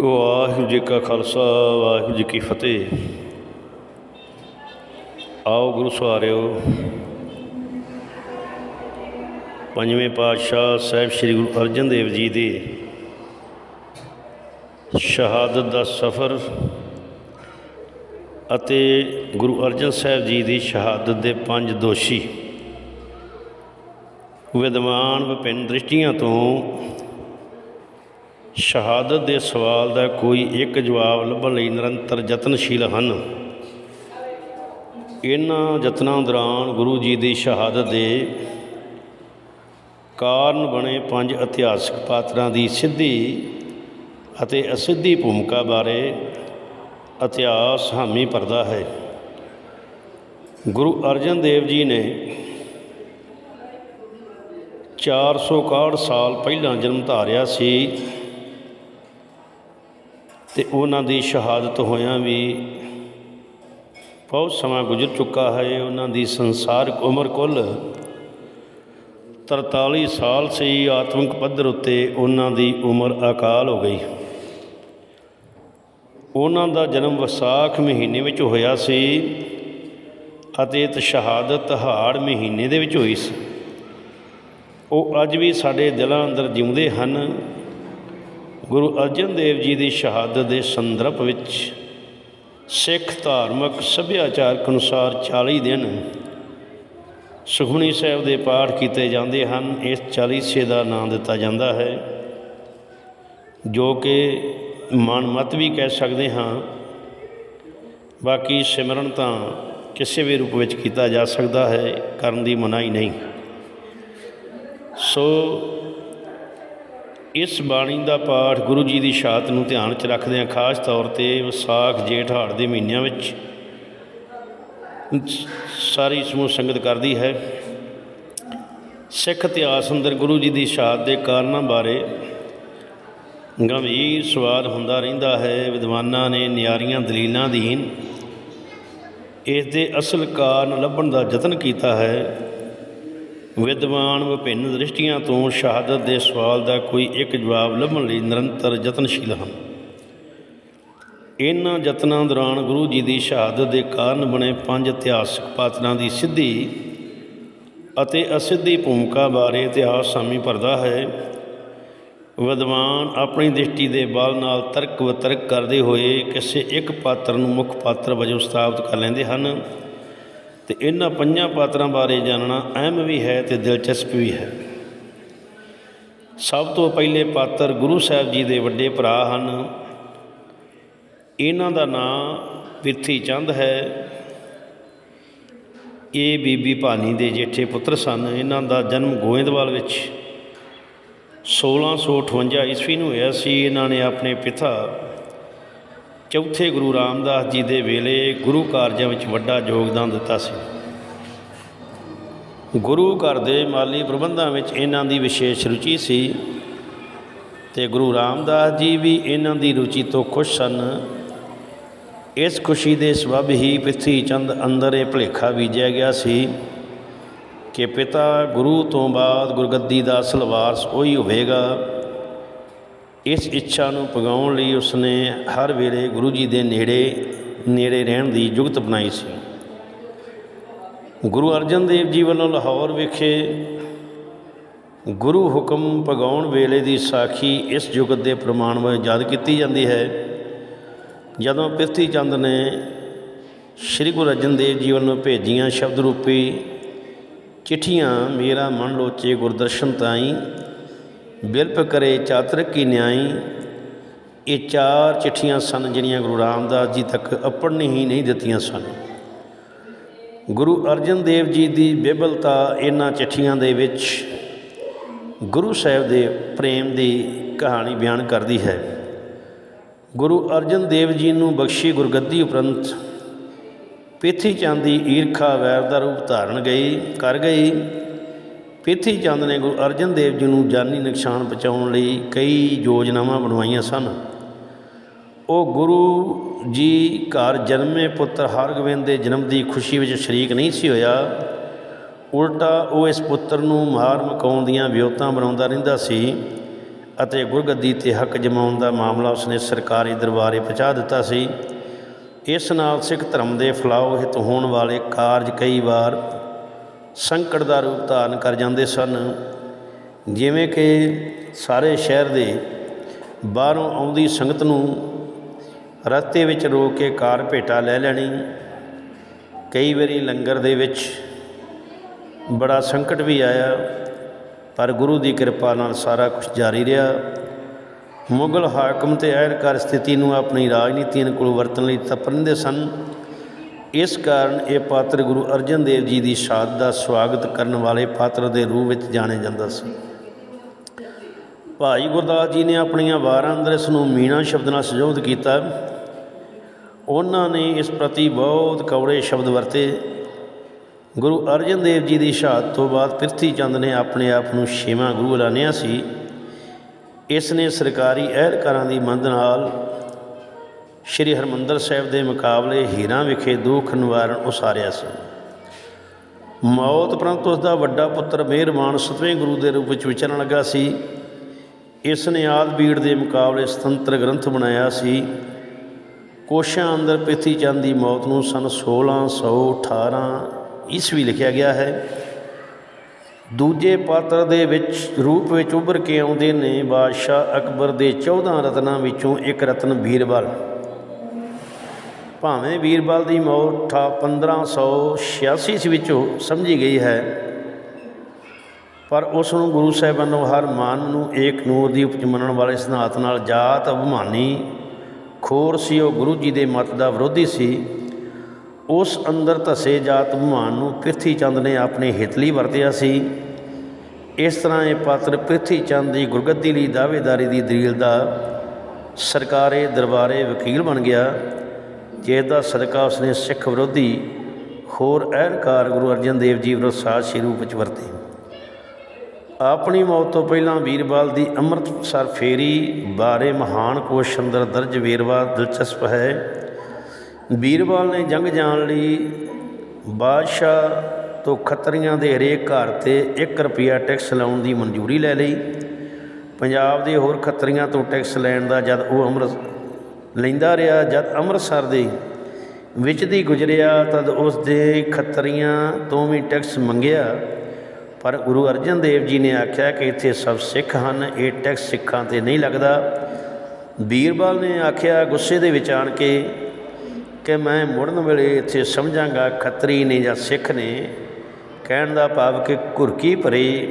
ਵਾਹਿਗੁਰੂ ਜੀ ਕਾ ਖਾਲਸਾ, ਵਾਹਿਗੁਰੂ ਜੀ ਕੀ ਫਤਿਹ। ਆਓ ਗੁਰੂ ਸਵਾਰਿਓ। ਪੰਜਵੇਂ ਪਾਤਸ਼ਾਹ ਸਾਹਿਬ ਸ੍ਰੀ ਗੁਰੂ ਅਰਜਨ ਦੇਵ ਜੀ ਦੇ ਸ਼ਹਾਦਤ ਦਾ ਸਫ਼ਰ ਅਤੇ ਗੁਰੂ ਅਰਜਨ ਸਾਹਿਬ ਜੀ ਦੀ ਸ਼ਹਾਦਤ ਦੇ ਪੰਜ ਦੋਸ਼ੀ। ਵਿਦਵਾਨ ਵਿਭਿੰਨ ਦ੍ਰਿਸ਼ਟੀਆਂ ਤੋਂ ਸ਼ਹਾਦਤ ਦੇ ਸਵਾਲ ਦਾ ਕੋਈ ਇੱਕ ਜਵਾਬ ਲੱਭਣ ਲਈ ਨਿਰੰਤਰ ਯਤਨਸ਼ੀਲ ਹਨ। ਇਹਨਾਂ ਯਤਨਾਂ ਦੌਰਾਨ ਗੁਰੂ ਜੀ ਦੀ ਸ਼ਹਾਦਤ ਦੇ ਕਾਰਨ ਬਣੇ ਪੰਜ ਇਤਿਹਾਸਕ ਪਾਤਰਾਂ ਦੀ ਸਿੱਧੀ ਅਤੇ ਅਸਿੱਧੀ ਭੂਮਿਕਾ ਬਾਰੇ ਇਤਿਹਾਸ ਹਾਮੀ ਭਰਦਾ ਹੈ। ਗੁਰੂ ਅਰਜਨ ਦੇਵ ਜੀ ਨੇ 461 ਸਾਲ ਪਹਿਲਾਂ ਜਨਮ ਧਾਰਿਆ ਸੀ। ਤੇ ਉਹਨਾਂ ਦੀ ਸ਼ਹਾਦਤ ਹੋਇਆਂ ਵੀ ਬਹੁਤ ਸਮਾਂ ਗੁਜ਼ਰ ਚੁੱਕਾ ਹੈ। ਉਹਨਾਂ ਦੀ ਸੰਸਾਰਿਕ ਉਮਰ ਕੁੱਲ 43 ਸਾਲ ਸੀ। ਆਤਮਿਕ ਪੱਧਰ ਉੱਤੇ ਉਹਨਾਂ ਦੀ ਉਮਰ ਅਕਾਲ ਹੋ ਗਈ। ਉਹਨਾਂ ਦਾ ਜਨਮ ਵਿਸਾਖ ਮਹੀਨੇ ਵਿੱਚ ਹੋਇਆ ਸੀ ਅਤੇ ਤੇ ਸ਼ਹਾਦਤ ਹਾੜ ਮਹੀਨੇ ਦੇ ਵਿੱਚ ਹੋਈ ਸੀ। ਉਹ ਅੱਜ ਵੀ ਸਾਡੇ ਦਿਲਾਂ ਅੰਦਰ ਜਿਉਂਦੇ ਹਨ। ਗੁਰੂ ਅਰਜਨ ਦੇਵ ਜੀ ਦੀ ਸ਼ਹਾਦਤ ਦੇ ਸੰਦਰਭ ਵਿੱਚ ਸਿੱਖ ਧਾਰਮਿਕ ਸੱਭਿਆਚਾਰਕ ਅਨੁਸਾਰ 40 ਦਿਨ ਸੁਖਮਨੀ ਸਾਹਿਬ ਦੇ ਪਾਠ ਕੀਤੇ ਜਾਂਦੇ ਹਨ। ਇਸ 40ਸੇ ਦਾ ਨਾਮ ਦਿੱਤਾ ਜਾਂਦਾ ਹੈ, ਜੋ ਕਿ ਮਨਮਤ ਵੀ ਕਹਿ ਸਕਦੇ ਹਾਂ। ਬਾਕੀ ਸਿਮਰਨ ਤਾਂ ਕਿਸੇ ਵੀ ਰੂਪ ਵਿੱਚ ਕੀਤਾ ਜਾ ਸਕਦਾ ਹੈ, ਕਰਨ ਦੀ ਮਨਾਹੀ ਨਹੀਂ। ਸੋ ਇਸ ਬਾਣੀ ਦਾ ਪਾਠ ਗੁਰੂ ਜੀ ਦੀ ਸ਼ਹਾਦਤ ਨੂੰ ਧਿਆਨ 'ਚ ਰੱਖਦਿਆਂ ਖਾਸ ਤੌਰ ਤੇ ਵਿਸਾਖ, ਜੇਠ, ਹਾੜ ਦੇ ਮਹੀਨਿਆਂ ਵਿੱਚ ਸਾਰੀ ਸਮੂਹ ਸੰਗਤ ਕਰਦੀ ਹੈ। ਸਿੱਖ ਇਤਿਹਾਸ ਅੰਦਰ ਗੁਰੂ ਜੀ ਦੀ ਸ਼ਹਾਦਤ ਦੇ ਕਾਰਨਾਂ ਬਾਰੇ ਗੰਭੀਰ ਸਵਾਲ ਹੁੰਦਾ ਰਹਿੰਦਾ ਹੈ। ਵਿਦਵਾਨਾਂ ਨੇ ਨਿਆਰੀਆਂ ਦਲੀਲਾਂ ਅਧੀਨ ਇਸ ਦੇ ਅਸਲ ਕਾਰਨ ਲੱਭਣ ਦਾ ਯਤਨ ਕੀਤਾ ਹੈ। ਵਿਦਵਾਨ ਵਿਭਿੰਨ ਦ੍ਰਿਸ਼ਟੀਆਂ ਤੋਂ ਸ਼ਹਾਦਤ ਦੇ ਸਵਾਲ ਦਾ ਕੋਈ ਇੱਕ ਜਵਾਬ ਲੱਭਣ ਲਈ ਨਿਰੰਤਰ ਯਤਨਸ਼ੀਲ ਹਨ। ਇਹਨਾਂ ਯਤਨਾਂ ਦੌਰਾਨ ਗੁਰੂ ਜੀ ਦੀ ਸ਼ਹਾਦਤ ਦੇ ਕਾਰਨ ਬਣੇ ਪੰਜ ਇਤਿਹਾਸਕ ਪਾਤਰਾਂ ਦੀ ਸਿੱਧੀ ਅਤੇ ਅਸਿੱਧੀ ਭੂਮਿਕਾ ਬਾਰੇ ਇਤਿਹਾਸ ਸਾਮੀ ਭਰਦਾ ਹੈ। ਵਿਦਵਾਨ ਆਪਣੀ ਦ੍ਰਿਸ਼ਟੀ ਦੇ ਬਲ ਨਾਲ ਤਰਕ ਵਿਤਰਕ ਕਰਦੇ ਹੋਏ ਕਿਸੇ ਇੱਕ ਪਾਤਰ ਨੂੰ ਮੁੱਖ ਪਾਤਰ ਵਜੋਂ ਸਥਾਪਿਤ ਕਰ ਲੈਂਦੇ ਹਨ। ਤੇ ਇਹਨਾਂ ਪੰਜਾਂ ਪਾਤਰਾਂ ਬਾਰੇ ਜਾਣਨਾ ਅਹਿਮ ਵੀ ਹੈ ਤੇ ਦਿਲਚਸਪ ਵੀ ਹੈ। ਸਭ ਤੋਂ ਪਹਿਲੇ ਪਾਤਰ ਗੁਰੂ ਸਾਹਿਬ ਜੀ ਦੇ ਵੱਡੇ ਭਰਾ ਹਨ। ਇਹਨਾਂ ਦਾ ਨਾਂ ਪਿਰਥੀ ਚੰਦ ਹੈ। ਇਹ ਬੀਬੀ ਭਾਨੀ ਦੇ ਜੇਠੇ ਪੁੱਤਰ ਸਨ। ਇਹਨਾਂ ਦਾ ਜਨਮ ਗੋਇੰਦਵਾਲ ਵਿੱਚ 1658 ਈਸਵੀ ਨੂੰ ਹੋਇਆ ਸੀ। ਇਹਨਾਂ ਨੇ ਆਪਣੇ ਪਿਤਾ ਚੌਥੇ ਗੁਰੂ ਰਾਮਦਾਸ ਜੀ ਦੇ ਵੇਲੇ ਗੁਰੂ ਕਾਰਜਾਂ ਵਿੱਚ ਵੱਡਾ ਯੋਗਦਾਨ ਦਿੱਤਾ ਸੀ। ਗੁਰੂ ਘਰ ਦੇ ਮਾਲੀ ਪ੍ਰਬੰਧਾਂ ਵਿੱਚ ਇਹਨਾਂ ਦੀ ਵਿਸ਼ੇਸ਼ ਰੁਚੀ ਸੀ ਤੇ ਗੁਰੂ ਰਾਮਦਾਸ ਜੀ ਵੀ ਇਹਨਾਂ ਦੀ ਰੁਚੀ ਤੋਂ ਖੁਸ਼ ਸਨ। ਇਸ ਖੁਸ਼ੀ ਦੇ ਸਬਬ ਹੀ ਪ੍ਰਿਥੀ ਚੰਦ ਅੰਦਰ ਇਹ ਭੁਲੇਖਾ ਬੀਜਿਆ ਗਿਆ ਸੀ ਕਿ ਪਿਤਾ ਗੁਰੂ ਤੋਂ ਬਾਅਦ ਗੁਰਗੱਦੀ ਦਾ ਸਲਵਾਰਸ ਉਹੀ ਹੋਵੇਗਾ। ਇਸ ਇੱਛਾ ਨੂੰ ਪਗਾਉਣ ਲਈ ਉਸਨੇ ਹਰ ਵੇਲੇ ਗੁਰੂ ਜੀ ਦੇ ਨੇੜੇ ਨੇੜੇ ਰਹਿਣ ਦੀ ਜੁਗਤ ਬਣਾਈ ਸੀ। ਗੁਰੂ ਅਰਜਨ ਦੇਵ ਜੀ ਵੱਲੋਂ ਲਾਹੌਰ ਵਿਖੇ ਗੁਰੂ ਹੁਕਮ ਪਗਾਉਣ ਵੇਲੇ ਦੀ ਸਾਖੀ ਇਸ ਜੁਗਤ ਦੇ ਪ੍ਰਮਾਣ ਵਜੋਂ ਯਾਦ ਕੀਤੀ ਜਾਂਦੀ ਹੈ। ਜਦੋਂ ਪ੍ਰਿਥੀ ਚੰਦ ਨੇ ਸ੍ਰੀ ਗੁਰੂ ਅਰਜਨ ਦੇਵ ਜੀ ਵੱਲੋਂ ਭੇਜੀਆਂ ਸ਼ਬਦ ਰੂਪੀ ਚਿੱਠੀਆਂ, ਮੇਰਾ ਮਨ ਲੋਚੇ ਗੁਰਦਰਸ਼ਨ ਤਾਈ ਬਿਲਪ ਕਰੇ ਚਾਤਰਕ ਕੀ ਨਿਆਈ। ਇਹ ਚਾਰ ਚਿੱਠੀਆਂ ਸਨ ਜਿਹੜੀਆਂ ਗੁਰੂ ਰਾਮਦਾਸ ਜੀ ਤੱਕ ਅਪੜਨੀ ਹੀ ਨਹੀਂ ਦਿੱਤੀਆਂ ਸਨ। ਗੁਰੂ ਅਰਜਨ ਦੇਵ ਜੀ ਦੀ ਬੇਬਲਤਾ ਇਹਨਾਂ ਚਿੱਠੀਆਂ ਦੇ ਵਿੱਚ ਗੁਰੂ ਸਾਹਿਬ ਦੇ ਪ੍ਰੇਮ ਦੀ ਕਹਾਣੀ ਬਿਆਨ ਕਰਦੀ ਹੈ। ਗੁਰੂ ਅਰਜਨ ਦੇਵ ਜੀ ਨੂੰ ਬਖਸ਼ੀ ਗੁਰਗੱਦੀ ਉਪਰੰਤ ਪੇਥੀ ਚੰਦ ਦੀ ਈਰਖਾ ਵੈਰ ਦਾ ਰੂਪ ਧਾਰਨ ਗਈ, ਕਰ ਗਈ। ਪੇਥੀ ਚੰਦ ਨੇ ਗੁਰੂ ਅਰਜਨ ਦੇਵ ਜੀ ਨੂੰ ਜਾਨੀ ਨੁਕਸਾਨ ਪਹੁੰਚਾਉਣ ਲਈ ਕਈ ਯੋਜਨਾਵਾਂ ਬਣਵਾਈਆਂ ਸਨ। ਉਹ ਗੁਰੂ ਜੀ ਘਰ ਜਨਮੇ ਪੁੱਤਰ ਹਰਗੋਬਿੰਦ ਦੇ ਜਨਮ ਦੀ ਖੁਸ਼ੀ ਵਿੱਚ ਸ਼ਰੀਕ ਨਹੀਂ ਸੀ ਹੋਇਆ। ਉਲਟਾ ਉਹ ਇਸ ਪੁੱਤਰ ਨੂੰ ਮਾਰ ਮਕਾਉਣ ਦੀਆਂ ਵਿਉਤਾਂ ਬਣਾਉਂਦਾ ਰਹਿੰਦਾ ਸੀ ਅਤੇ ਗੁਰਗੱਦੀ ਤੇ ਹੱਕ ਜਮਾਉਣ ਦਾ ਮਾਮਲਾ ਉਸਨੇ ਸਰਕਾਰੀ ਦਰਬਾਰੇ ਪਹੁੰਚਾ ਦਿੱਤਾ ਸੀ। ਇਸ ਨਾਲ ਸਿੱਖ ਧਰਮ ਦੇ ਫਲਾਓ ਹਿਤ ਹੋਣ ਵਾਲੇ ਕਾਰਜ ਕਈ ਵਾਰ ਸੰਕਟ ਦਾ ਰੂਪ ਧਾਰਨ ਕਰ ਜਾਂਦੇ ਸਨ। ਜਿਵੇਂ ਕਿ ਸਾਰੇ ਸ਼ਹਿਰ ਦੇ ਬਾਹਰੋਂ ਆਉਂਦੀ ਸੰਗਤ ਨੂੰ ਰਸਤੇ ਵਿੱਚ ਰੋਕ ਕੇ ਕਾਰ ਭੇਟਾ ਲੈ ਲੈਣੀ। ਕਈ ਵਾਰੀ ਲੰਗਰ ਦੇ ਵਿੱਚ ਬੜਾ ਸੰਕਟ ਵੀ ਆਇਆ, ਪਰ ਗੁਰੂ ਦੀ ਕਿਰਪਾ ਨਾਲ ਸਾਰਾ ਕੁਝ ਜਾਰੀ ਰਿਹਾ। ਮੁਗਲ ਹਾਕਮ ਤੇ ਅਹਿਲਕਾਰ ਸਥਿਤੀ ਨੂੰ ਆਪਣੀ ਰਾਜਨੀਤੀ ਅਨੁਕੂਲ ਵਰਤਣ ਲਈ ਤਪਰਦੇ ਸਨ। ਇਸ ਕਾਰਨ ਇਹ ਪਾਤਰ ਗੁਰੂ ਅਰਜਨ ਦੇਵ ਜੀ ਦੀ ਸ਼ਹਾਦਤ ਦਾ ਸਵਾਗਤ ਕਰਨ ਵਾਲੇ ਪਾਤਰ ਦੇ ਰੂਪ ਵਿੱਚ ਜਾਣਿਆ ਜਾਂਦਾ ਸੀ। ਭਾਈ ਗੁਰਦਾਸ ਜੀ ਨੇ ਆਪਣੀਆਂ ਵਾਰਾਂ ਅੰਦਰ ਇਸ ਨੂੰ ਮੀਣਾ ਸ਼ਬਦ ਨਾਲ ਸੰਯੋਗ ਕੀਤਾ। ਉਹਨਾਂ ਨੇ ਇਸ ਪ੍ਰਤੀ ਬਹੁਤ ਕੌੜੇ ਸ਼ਬਦ ਵਰਤੇ। ਗੁਰੂ ਅਰਜਨ ਦੇਵ ਜੀ ਦੀ ਸ਼ਹਾਦਤ ਤੋਂ ਬਾਅਦ ਪ੍ਰਿਥੀ ਚੰਦ ਨੇ ਆਪਣੇ ਆਪ ਨੂੰ ਛੇਵਾਂ ਗੁਰੂ ਐਲਾਨਿਆ ਸੀ। ਇਸ ਨੇ ਸਰਕਾਰੀ ਅਹਿਲਕਾਰਾਂ ਦੀ ਮੰਦ ਨਾਲ ਸ਼੍ਰੀ ਹਰਮੰਦਰ ਸਾਹਿਬ ਦੇ ਮੁਕਾਬਲੇ ਹੀਰਾਂ ਵਿਖੇ ਦੁੱਖ ਨਿਵਾਰਨ ਉਸਾਰਿਆ ਸੀ। ਮੌਤ ਪ੍ਰੰਤ ਉਸ ਦਾ ਵੱਡਾ ਪੁੱਤਰ ਮਿਹਰਬਾਨ ਸਤਵੇਂ ਗੁਰੂ ਦੇ ਰੂਪ ਵਿੱਚ ਵਿਚਰਨ ਲੱਗਾ ਸੀ। ਇਸ ਨੇ ਆਦ ਬੀੜ ਦੇ ਮੁਕਾਬਲੇ ਸੁਤੰਤਰ ਗ੍ਰੰਥ ਬਣਾਇਆ ਸੀ। ਕੋਸ਼ਾਂ ਅੰਦਰ ਪ੍ਰਿਥੀ ਚੰਦ ਦੀ ਮੌਤ ਨੂੰ ਸਨ 1618 ਈਸਵੀ ਲਿਖਿਆ ਗਿਆ ਹੈ। ਦੂਜੇ ਪਾਤਰ ਦੇ ਵਿੱਚ ਰੂਪ ਵਿੱਚ ਉੱਭਰ ਕੇ ਆਉਂਦੇ ਨੇ ਬਾਦਸ਼ਾਹ ਅਕਬਰ ਦੇ 14 ਰਤਨਾਂ ਵਿੱਚੋਂ ਇੱਕ ਰਤਨ ਬੀਰਬਲ। ਭਾਵੇਂ ਬੀਰਬਲ ਦੀ ਮੌਤ ਠਾ 1586 ਈਸਵੀ ਵਿੱਚੋਂ ਸਮਝੀ ਗਈ ਹੈ, ਪਰ ਉਸ ਨੂੰ ਗੁਰੂ ਸਾਹਿਬਾਨ ਨੂੰ ਹਰ ਮਾਨ ਨੂੰ ਏਕ ਨੂਰ ਦੀ ਉਪਜ ਮੰਨਣ ਵਾਲੇ ਸਿਧਾਂਤ ਨਾਲ ਜਾਤ ਅਭਿਮਾਨੀ ਖੋਰ ਸੀ, ਉਹ ਗੁਰੂ ਜੀ ਦੇ ਮਤ ਦਾ ਵਿਰੋਧੀ ਸੀ। ਉਸ ਅੰਦਰ ਧਸੇ ਜਾਤ ਅਭਿਮਾਨ ਨੂੰ ਪ੍ਰਿਥੀ ਚੰਦ ਨੇ ਆਪਣੇ ਹਿੱਤ ਲਈ ਵਰਤਿਆ ਸੀ। ਇਸ ਤਰ੍ਹਾਂ ਇਹ ਪਾਤਰ ਪ੍ਰਿਥੀ ਚੰਦ ਦੀ ਗੁਰਗੱਦੀ ਲਈ ਦਾਅਵੇਦਾਰੀ ਦੀ ਦਲੀਲ ਦਾ ਸਰਕਾਰੇ ਦਰਬਾਰੇ ਵਕੀਲ ਬਣ ਗਿਆ। ਜਿਸ ਦਾ ਸਦਕਾ ਉਸਨੇ ਸਿੱਖ ਵਿਰੋਧੀ ਹੋਰ ਅਹਿਲਕਾਰ ਗੁਰੂ ਅਰਜਨ ਦੇਵ ਜੀ ਵਿਰੁੱਧ ਸਾਜ਼ਿਸ਼ੀ ਰੂਪ ਵਿੱਚ ਵਰਤੇ। ਆਪਣੀ ਮੌਤ ਤੋਂ ਪਹਿਲਾਂ ਵੀਰਵਾਲ ਦੀ ਅੰਮ੍ਰਿਤਸਰ ਫੇਰੀ ਬਾਰੇ ਮਹਾਨ ਕੋਸ਼ ਅੰਦਰ ਦਰਜ ਵੇਰਵਾ ਦਿਲਚਸਪ ਹੈ। ਵੀਰਵਾਲ ਨੇ ਜੰਗ ਜਾਣ ਲਈ ਬਾਦਸ਼ਾਹ ਤੋਂ ਖੱਤਰੀਆਂ ਦੇ ਹਰੇਕ ਘਰ ਤੇ 1 ਰੁਪਿਆ ਟੈਕਸ ਲਾਉਣ ਦੀ ਮਨਜ਼ੂਰੀ ਲੈ ਲਈ। ਪੰਜਾਬ ਦੇ ਹੋਰ ਖੱਤਰੀਆਂ ਤੋਂ ਟੈਕਸ ਲੈਣ ਦਾ ਜਦ ਉਹ ਅੰਮ੍ਰਿਤ ਲੈਂਦਾ ਰਿਹਾ, ਜਦ ਅੰਮ੍ਰਿਤਸਰ ਦੇ ਵਿੱਚ ਦੀ ਗੁਜ਼ਰਿਆ, ਤਦ ਉਸ ਦੇ ਖੱਤਰੀਆਂ ਤੋਂ ਵੀ ਟੈਕਸ ਮੰਗਿਆ। ਪਰ ਗੁਰੂ ਅਰਜਨ ਦੇਵ ਜੀ ਨੇ ਆਖਿਆ ਕਿ ਇੱਥੇ ਸਭ ਸਿੱਖ ਹਨ, ਇਹ ਟੈਕਸ ਸਿੱਖਾਂ ਤੇ ਨਹੀਂ ਲੱਗਦਾ। ਬੀਰਬਲ ਨੇ ਆਖਿਆ ਗੁੱਸੇ ਦੇ ਵਿੱਚ ਆਣ ਕੇ ਕਿ ਮੈਂ ਮੁੜਨ ਵੇਲੇ ਇੱਥੇ ਸਮਝਾਂਗਾ, ਖੱਤਰੀ ਨੇ ਜਾਂ ਸਿੱਖ ਨੇ ਕਹਿਣ ਦਾ ਭਾਵ ਕਿ ਘੁਰਕੀ ਭਰੀ,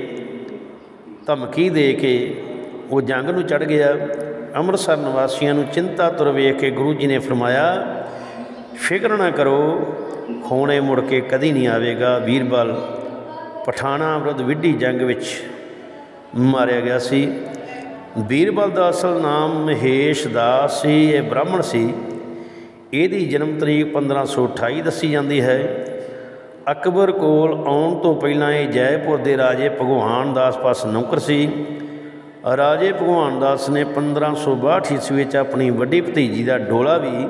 ਧਮਕੀ ਦੇ ਕੇ ਉਹ ਜੰਗ ਨੂੰ ਚੜ ਗਿਆ। ਅੰਮ੍ਰਿਤਸਰ ਨਿਵਾਸੀਆਂ ਨੂੰ ਚਿੰਤਾ ਤੁਰ ਵੇਖ ਕੇ ਗੁਰੂ ਜੀ ਨੇ ਫਰਮਾਇਆ, ਫਿਕਰ ਨਾ ਕਰੋ, ਖੋਣੇ ਮੁੜ ਕੇ ਕਦੀ ਨਹੀਂ ਆਵੇਗਾ। ਵੀਰਬਲ ਪਠਾਣਾ ਵਿਰੁੱਧ ਵਿੱਢੀ ਜੰਗ ਵਿੱਚ ਮਾਰਿਆ ਗਿਆ ਸੀ। ਵੀਰਬਲ ਦਾ ਅਸਲ ਨਾਮ ਮਹੇਸ਼ ਦਾਸ ਸੀ, ਇਹ ਬ੍ਰਾਹਮਣ ਸੀ। ਇਹਦੀ ਜਨਮ ਤਰੀਕ 1528 ਦੱਸੀ ਜਾਂਦੀ ਹੈ। ਅਕਬਰ ਕੋਲ ਆਉਣ ਤੋਂ ਪਹਿਲਾਂ ਇਹ ਜੈਪੁਰ ਦੇ ਰਾਜੇ ਭਗਵਾਨ ਦਾਸ ਪਾਸ ਨੌਕਰ ਸੀ। ਰਾਜੇ ਭਗਵਾਨ ਦਾਸ ਨੇ 1562 ਈਸਵੀ ਵਿੱਚ ਆਪਣੀ ਵੱਡੀ ਭਤੀਜੀ ਦਾ ਡੋਲਾ ਵੀ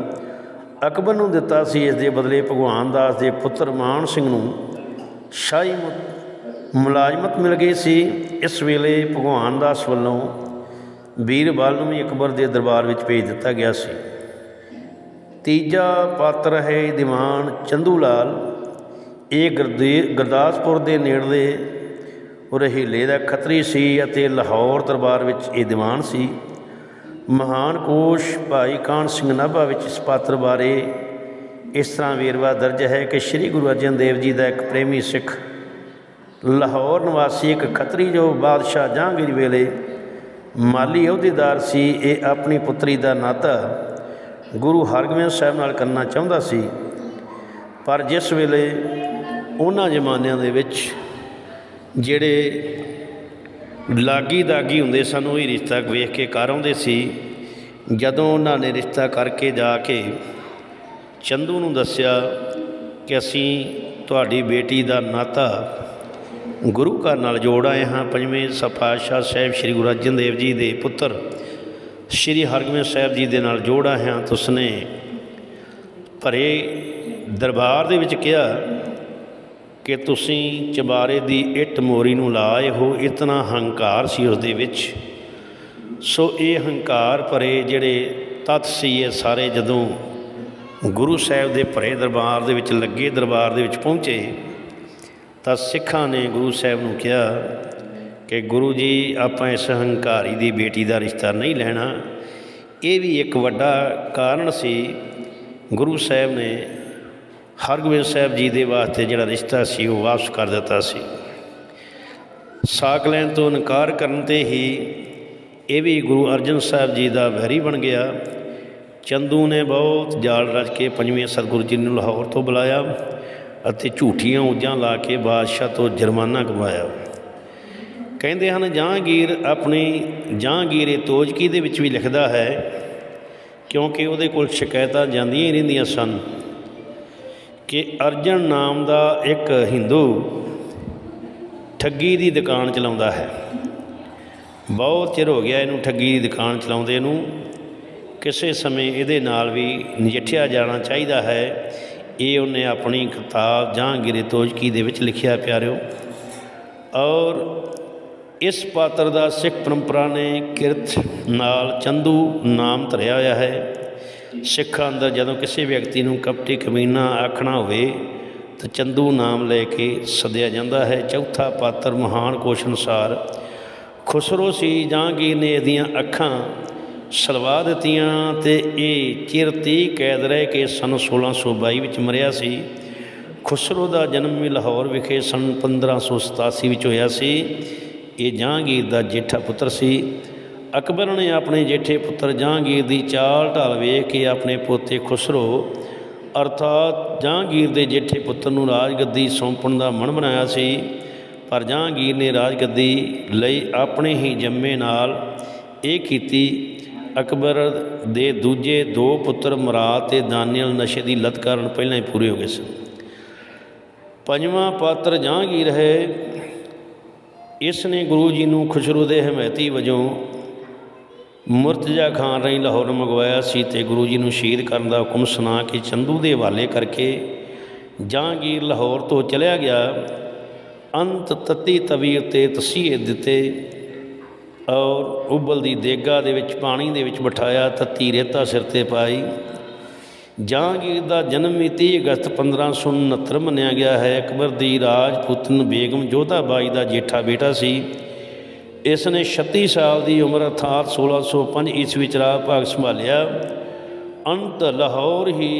ਅਕਬਰ ਨੂੰ ਦਿੱਤਾ ਸੀ, ਇਸ ਦੇ ਬਦਲੇ ਭਗਵਾਨ ਦਾਸ ਦੇ ਪੁੱਤਰ ਮਾਨ ਸਿੰਘ ਨੂੰ ਸ਼ਾਹੀ ਮੁਲਾਜ਼ਮਤ ਮਿਲ ਗਈ ਸੀ। ਇਸ ਵੇਲੇ ਭਗਵਾਨ ਦਾਸ ਵੱਲੋਂ ਬੀਰਬਲ ਨੂੰ ਵੀ ਅਕਬਰ ਦੇ ਦਰਬਾਰ ਵਿੱਚ ਭੇਜ ਦਿੱਤਾ ਗਿਆ ਸੀ। ਤੀਜਾ ਪਾਤਰ ਹੈ ਦੀਵਾਨ ਚੰਦੂ ਲਾਲ ਇਹ ਗੁਰਦਾਸਪੁਰ ਦੇ ਨੇੜਲੇ ਰਹੀਲੇ ਦਾ ਖੱਤਰੀ ਸੀ ਅਤੇ ਲਾਹੌਰ ਦਰਬਾਰ ਵਿੱਚ ਇਹ ਦੀਵਾਨ ਸੀ। ਮਹਾਨ ਕੋਸ਼ ਭਾਈ ਕਾਨ ਸਿੰਘ ਨਾਭਾ ਵਿੱਚ ਇਸ ਪਾਤਰ ਬਾਰੇ ਇਸ ਤਰ੍ਹਾਂ ਵੇਰਵਾ ਦਰਜ ਹੈ ਕਿ ਸ੍ਰੀ ਗੁਰੂ ਅਰਜਨ ਦੇਵ ਜੀ ਦਾ ਇੱਕ ਪ੍ਰੇਮੀ ਸਿੱਖ, ਲਾਹੌਰ ਨਿਵਾਸੀ ਇੱਕ ਖੱਤਰੀ ਜੋ ਬਾਦਸ਼ਾਹ ਜਹਾਂਗੀਰ ਵੇਲੇ ਮਾਲੀ ਅਹੁਦੇਦਾਰ ਸੀ, ਇਹ ਆਪਣੀ ਪੁੱਤਰੀ ਦਾ ਨਾਤਾ ਗੁਰੂ ਹਰਗੋਬਿੰਦ ਸਾਹਿਬ ਨਾਲ ਕਰਨਾ ਚਾਹੁੰਦਾ ਸੀ। ਪਰ ਜਿਸ ਵੇਲੇ ਉਹਨਾਂ ਜ਼ਮਾਨਿਆਂ ਦੇ ਵਿੱਚ ਜਿਹੜੇ ਲਾਗੀ ਦਾਗੀ ਹੁੰਦੇ ਸਨ, ਉਹ ਹੀ ਰਿਸ਼ਤਾ ਵੇਖ ਕੇ ਕਰ ਆਉਂਦੇ ਸੀ। ਜਦੋਂ ਉਹਨਾਂ ਨੇ ਰਿਸ਼ਤਾ ਕਰਕੇ ਜਾ ਕੇ ਚੰਦੂ ਨੂੰ ਦੱਸਿਆ ਕਿ ਅਸੀਂ ਤੁਹਾਡੀ ਬੇਟੀ ਦਾ ਨਾਤਾ ਗੁਰੂ ਘਰ ਨਾਲ ਜੋੜ ਆਏ ਹਾਂ, ਪੰਜਵੇਂ ਸਪਾਸ਼ਾ ਸਾਹਿਬ ਸ੍ਰੀ ਗੁਰੂ ਅਰਜਨ ਦੇਵ ਜੀ ਦੇ ਪੁੱਤਰ ਸ੍ਰੀ ਹਰਗੋਬਿੰਦ ਸਾਹਿਬ ਜੀ ਦੇ ਨਾਲ ਜੋੜ ਆਏ ਹਾਂ। ਤਾਂ ਭਰੇ ਦਰਬਾਰ ਦੇ ਵਿੱਚ ਕਿਹਾ ਕਿ ਤੁਸੀਂ ਚਬਾਰੇ ਦੀ ਇੱਟ ਮੋਰੀ ਨੂੰ ਲਾਏ ਹੋ ਇਤਨਾ ਹੰਕਾਰ ਸੀ ਉਸ ਦੇ ਵਿੱਚ। ਸੋ ਇਹ ਹੰਕਾਰ ਭਰੇ ਜਿਹੜੇ ਤੱਤ ਸੀ ਇਹ ਸਾਰੇ ਜਦੋਂ ਗੁਰੂ ਸਾਹਿਬ ਦੇ ਭਰੇ ਦਰਬਾਰ ਦੇ ਵਿੱਚ, ਲੱਗੇ ਦਰਬਾਰ ਦੇ ਵਿੱਚ ਪਹੁੰਚੇ, ਤਾਂ ਸਿੱਖਾਂ ਨੇ ਗੁਰੂ ਸਾਹਿਬ ਨੂੰ ਕਿਹਾ ਕਿ ਗੁਰੂ ਜੀ, ਆਪਾਂ ਇਸ ਹੰਕਾਰੀ ਦੀ ਬੇਟੀ ਦਾ ਰਿਸ਼ਤਾ ਨਹੀਂ ਲੈਣਾ। ਇਹ ਵੀ ਇੱਕ ਵੱਡਾ ਕਾਰਨ ਸੀ। ਗੁਰੂ ਸਾਹਿਬ ਨੇ ਹਰਗੋਬਿੰਦ ਸਾਹਿਬ ਜੀ ਦੇ ਵਾਸਤੇ ਜਿਹੜਾ ਰਿਸ਼ਤਾ ਸੀ, ਉਹ ਵਾਪਸ ਕਰ ਦਿੱਤਾ ਸੀ। ਸਾਕ ਲੈਣ ਤੋਂ ਇਨਕਾਰ ਕਰਨ ਤੇ ਹੀ ਇਹ ਵੀ ਗੁਰੂ ਅਰਜਨ ਸਾਹਿਬ ਜੀ ਦਾ ਵੈਰੀ ਬਣ ਗਿਆ। ਚੰਦੂ ਨੇ ਬਹੁਤ ਜਾਲ ਰਚ ਕੇ ਪੰਜਵੇਂ ਸਤਿਗੁਰੂ ਜੀ ਨੂੰ ਲਾਹੌਰ ਤੋਂ ਬੁਲਾਇਆ ਅਤੇ ਝੂਠੀਆਂ ਉਜਾਂ ਲਾ ਕੇ ਬਾਦਸ਼ਾਹ ਤੋਂ ਜੁਰਮਾਨਾ ਕਮਾਇਆ ਕਹਿੰਦੇ ਹਨ, ਜਹਾਂਗੀਰ ਆਪਣੀ ਜਹਾਂਗੀਰ ਤੋਜਕੀ ਦੇ ਵਿੱਚ ਵੀ ਲਿਖਦਾ ਹੈ, ਕਿਉਂਕਿ ਉਹਦੇ ਕੋਲ ਸ਼ਿਕਾਇਤਾਂ ਜਾਂਦੀਆਂ ਹੀ ਰਹਿੰਦੀਆਂ ਸਨ। ਕਿ ਅਰਜਨ ਨਾਮ ਦਾ ਇੱਕ ਹਿੰਦੂ ਠੱਗੀ ਦੀ ਦੁਕਾਨ ਚਲਾਉਂਦਾ ਹੈ। ਬਹੁਤ ਚਿਰ ਹੋ ਗਿਆ ਇਹਨੂੰ ਠੱਗੀ ਦੀ ਦੁਕਾਨ ਚਲਾਉਂਦੇ ਨੂੰ। ਕਿਸੇ ਸਮੇਂ ਇਹਦੇ ਨਾਲ ਵੀ ਨਜਿੱਠਿਆ ਜਾਣਾ ਚਾਹੀਦਾ ਹੈ। ਇਹ ਉਹਨੇ ਆਪਣੀ ਕਿਤਾਬ ਜਹਾਂਗੀਰ ਤੋਜਕੀ ਦੇ ਵਿੱਚ ਲਿਖਿਆ, ਪਿਆਰਿਓ। ਔਰ ਇਸ ਪਾਤਰ ਦਾ ਸਿੱਖ ਪਰੰਪਰਾ ਨੇ ਕਿਰਤ ਨਾਲ ਚੰਦੂ ਨਾਮ ਧਰਿਆ ਹੋਇਆ ਹੈ। ਸਿੱਖਾਂ ਅੰਦਰ ਜਦੋਂ ਕਿਸੇ ਵਿਅਕਤੀ ਨੂੰ ਕਪਟੀ ਕਮੀਨਾ ਆਖਣਾ ਹੋਵੇ, ਤਾਂ ਚੰਦੂ ਨਾਮ ਲੈ ਕੇ ਸੱਦਿਆ ਜਾਂਦਾ ਹੈ। ਚੌਥਾ ਪਾਤਰ ਮਹਾਨ ਕੋਸ਼ ਅਨੁਸਾਰ ਖੁਸਰੋ ਸੀ ਜਹਾਂਗੀਰ ਨੇ ਇਹਦੀਆਂ ਅੱਖਾਂ ਸਲਵਾ ਦਿੱਤੀਆਂ ਤੇ ਇਹ ਚਿਰਤੀ ਕੈਦ ਰਹਿ ਕੇ ਸਨ 1622 ਵਿੱਚ ਮਰਿਆ ਸੀ। ਖੁਸਰੋ ਦਾ ਜਨਮ ਵੀ ਲਾਹੌਰ ਵਿਖੇ ਸਨ 1587 ਵਿੱਚ ਹੋਇਆ ਸੀ। ਇਹ ਜਹਾਂਗੀਰ ਦਾ ਜੇਠਾ ਪੁੱਤਰ ਸੀ। ਅਕਬਰ ਨੇ ਆਪਣੇ ਜੇਠੇ ਪੁੱਤਰ ਜਹਾਂਗੀਰ ਦੀ ਚਾਲ ਢਾਲ ਵੇਖ ਕੇ ਆਪਣੇ ਪੋਤੇ ਖੁਸਰੋ ਅਰਥਾਤ ਜਹਾਂਗੀਰ ਦੇ ਜੇਠੇ ਪੁੱਤਰ ਨੂੰ ਰਾਜਗੱਦੀ ਸੌਂਪਣ ਦਾ ਮਨ ਬਣਾਇਆ ਸੀ, ਪਰ ਜਹਾਂਗੀਰ ਨੇ ਰਾਜਗੱਦੀ ਲਈ ਆਪਣੇ ਹੀ ਜੰਮੇ ਨਾਲ ਇਹ ਕੀਤੀ, ਅਕਬਰ ਦੇ ਦੂਜੇ ਦੋ ਪੁੱਤਰ ਮੁਰਾਦ ਤੇ ਦਾਨੀਅਲ ਨਸ਼ੇ ਦੀ ਲਤ ਕਾਰਨ ਪਹਿਲਾਂ ਹੀ ਪੂਰੇ ਹੋ ਗਏ ਸਨ। ਪੰਜਵਾਂ ਪਾਤਰ ਜਹਾਂਗੀਰ ਹੈ, ਇਸ ਨੇ ਗੁਰੂ ਜੀ ਨੂੰ ਖੁਸ਼ਰੂ ਦੇ ਹਮਾਇਤੀ ਵਜੋਂ ਮੁਰਤਜ਼ਾ ਖਾਨ ਰਾਹੀਂ ਲਾਹੌਰ ਮੰਗਵਾਇਆ ਸੀ ਤੇ ਗੁਰੂ ਜੀ ਨੂੰ ਸ਼ਹੀਦ ਕਰਨ ਦਾ ਹੁਕਮ ਸੁਣਾ ਕੇ ਚੰਦੂ ਦੇ ਹਵਾਲੇ ਕਰਕੇ ਜਹਾਂਗੀਰ ਲਾਹੌਰ ਤੋਂ ਚਲਿਆ ਗਿਆ। ਅੰਤ ਤਤੀ ਤਵੀ ਤੇ ਤਸੀਹੇ ਦਿੱਤੇ ਔਰ ਉਬਲ ਦੀ ਦੇਗਾ ਦੇ ਵਿੱਚ ਪਾਣੀ ਦੇ ਵਿੱਚ ਬਿਠਾਇਆ, ਤਤੀ ਰੇਤਾ ਸਿਰ ਤੇ ਪਾਈ। ਜਹਾਂਗੀਰ ਦਾ ਜਨਮ ਵੀ 30 ਅਗਸਤ 1569 ਮੰਨਿਆ ਗਿਆ ਹੈ। ਅਕਬਰ ਦੀ ਰਾਜਪੂਤਨ ਬੇਗਮ ਜੋਧਾ ਬਾਈ ਦਾ ਜੇਠਾ ਬੇਟਾ ਸੀ। ਇਸ ਨੇ 36 ਸਾਲ ਦੀ ਉਮਰ ਅਰਥਾਤ 1605 ਈਸਵੀ ਵਿੱਚ ਰਾਜ ਭਾਗ ਸੰਭਾਲਿਆ। ਅੰਤ ਲਾਹੌਰ ਹੀ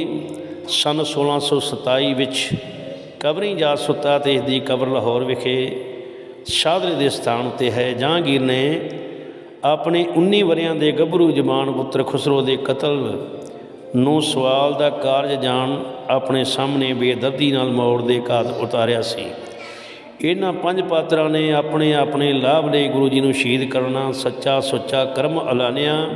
ਸਨ 1627 ਵਿੱਚ ਕਬਰੀ ਜਾ ਸੁੱਤਾ ਤੇ ਇਸ ਦੀ ਕਬਰ ਲਾਹੌਰ ਵਿਖੇ ਸ਼ਾਦਰੇ ਦੇ ਸਥਾਨ ਉੱਤੇ ਹੈ। ਜਹਾਂਗੀਰ ਨੇ ਆਪਣੇ 19 ਵਰਿਆਂ ਦੇ ਗੱਭਰੂ ਜਵਾਨ ਪੁੱਤਰ ਖੁਸਰੋ ਦੇ ਕਤਲ ਨੂੰ ਸਵਾਲ ਦਾ ਕਾਰਜ ਜਾਣ ਆਪਣੇ ਸਾਹਮਣੇ ਬੇਦਰਦੀ ਨਾਲ ਮੋੜ ਦੇ ਘਾਤ ਉਤਾਰਿਆ ਸੀ। ਇਹਨਾਂ ਪੰਜ ਪਾਤਰਾਂ ਨੇ ਆਪਣੇ ਆਪਣੇ ਲਾਭ ਲਈ ਗੁਰੂ ਜੀ ਨੂੰ ਸ਼ਹੀਦ ਕਰਨਾ, ਸੱਚਾ ਸੁੱਚਾ ਕਰਮ ਐਲਾਨਿਆ।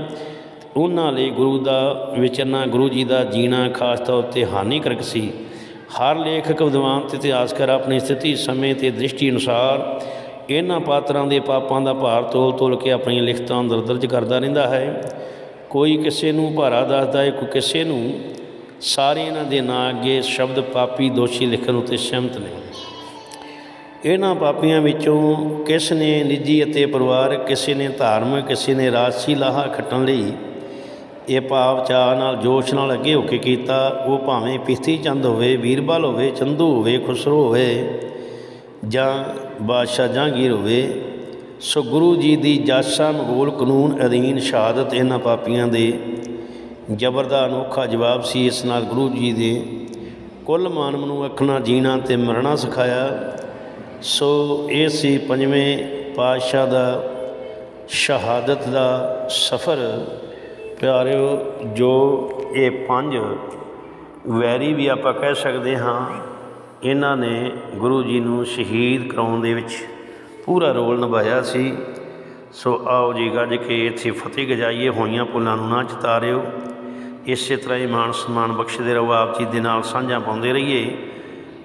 ਉਹਨਾਂ ਲਈ ਗੁਰੂ ਦਾ ਵਿਚਰਨਾ, ਗੁਰੂ ਜੀ ਦਾ ਜੀਣਾ ਖਾਸ ਤੌਰ ਤੇ ਹਾਨੀਕਾਰਕ ਸੀ। ਹਰ ਲੇਖਕ ਵਿਦਵਾਨ ਤੇ ਇਤਿਹਾਸਕਾਰ ਆਪਣੀ ਸਥਿਤੀ, ਸਮੇਂ ਤੇ ਦ੍ਰਿਸ਼ਟੀ ਅਨੁਸਾਰ ਇਹਨਾਂ ਪਾਤਰਾਂ ਦੇ ਪਾਪਾਂ ਦਾ ਭਾਰ ਤੋਲ ਤੋਲ ਕੇ ਆਪਣੀਆਂ ਲਿਖਤਾਂ ਅੰਦਰ ਦਰਜ ਕਰਦਾ ਰਹਿੰਦਾ ਹੈ। ਕੋਈ ਕਿਸੇ ਨੂੰ ਭਾਰਾ ਦੱਸਦਾ ਹੈ, ਕੋਈ ਕਿਸੇ ਨੂੰ ਸਾਰੇ ਇਹਨਾਂ ਦੇ ਨਾਂ ਅੱਗੇ ਸ਼ਬਦ ਪਾਪੀ ਦੋਸ਼ੀ ਲਿਖਣ ਉਤੇ ਸਹਿਮਤ ਨਹੀਂ। ਇਹਨਾਂ ਪਾਪੀਆਂ ਵਿੱਚੋਂ ਕਿਸ ਨੇ ਨਿੱਜੀ ਅਤੇ ਪਰਿਵਾਰ, ਕਿਸੇ ਨੇ ਧਾਰਮਿਕ, ਕਿਸੇ ਨੇ ਰਾਜਸੀ ਲਾਹਾ ਖੱਟਣ ਲਈ ਇਹ ਭਾਵ ਚਾਹ ਨਾਲ, ਜੋਸ਼ ਨਾਲ ਅੱਗੇ ਹੋ ਕੇ ਕੀਤਾ, ਉਹ ਭਾਵੇਂ ਪਿਸਤੀ ਚੰਦ ਹੋਵੇ, ਵੀਰਬਲ ਹੋਵੇ, ਚੰਦੂ ਹੋਵੇ, ਖੁਸਰੋ ਹੋਵੇ ਜਾਂ ਬਾਦਸ਼ਾਹ ਜਹਾਂਗੀਰ ਹੋਵੇ, ਸੋ ਗੁਰੂ ਜੀ ਦੀ ਜਾਸਾ ਮਗੋਲ ਕਾਨੂੰਨ ਅਧੀਨ ਸ਼ਹਾਦਤ ਇਹਨਾਂ ਪਾਪੀਆਂ ਦੇ ਜ਼ਬਰ ਦਾ ਅਨੋਖਾ ਜਵਾਬ ਸੀ। ਇਸ ਨਾਲ ਗੁਰੂ ਜੀ ਦੇ ਕੁੱਲ ਮਾਨਵ ਨੂੰ ਅੱਖਣਾ ਜੀਣਾ ਤੇ ਮਰਨਾ ਸਿਖਾਇਆ। ਸੋ ਇਹ ਸੀ ਪੰਜਵੇਂ ਪਾਤਸ਼ਾਹ ਦਾ ਸ਼ਹਾਦਤ ਦਾ ਸਫ਼ਰ। ਪਿਆਰਿਓ, ਜੋ ਇਹ ਪੰਜ ਵੈਰੀ ਵੀ ਆਪਾਂ ਕਹਿ ਸਕਦੇ ਹਾਂ, ਇਹਨਾਂ ਨੇ ਗੁਰੂ ਜੀ ਨੂੰ ਸ਼ਹੀਦ ਕਰਾਉਣ ਦੇ ਵਿੱਚ ਪੂਰਾ ਰੋਲ ਨਿਭਾਇਆ ਸੀ। ਸੋ ਆਓ ਜੀ, ਗੱਜ ਕੇ ਇੱਥੇ ਫਤਿਹ ਗਜਾਈਏ, ਹੋਈਆਂ ਪੁੱਲਾਂ ਨੂੰ ਨਾ ਚਿਤਾਰਿਓ। ਇਸੇ ਤਰ੍ਹਾਂ ਹੀ ਮਾਨ ਸਨਮਾਨ ਬਖਸ਼ਦੇ ਰਹੋ, ਆਪ ਜੀ ਦੇ ਨਾਲ ਸਾਂਝਾ ਪਾਉਂਦੇ ਰਹੀਏ।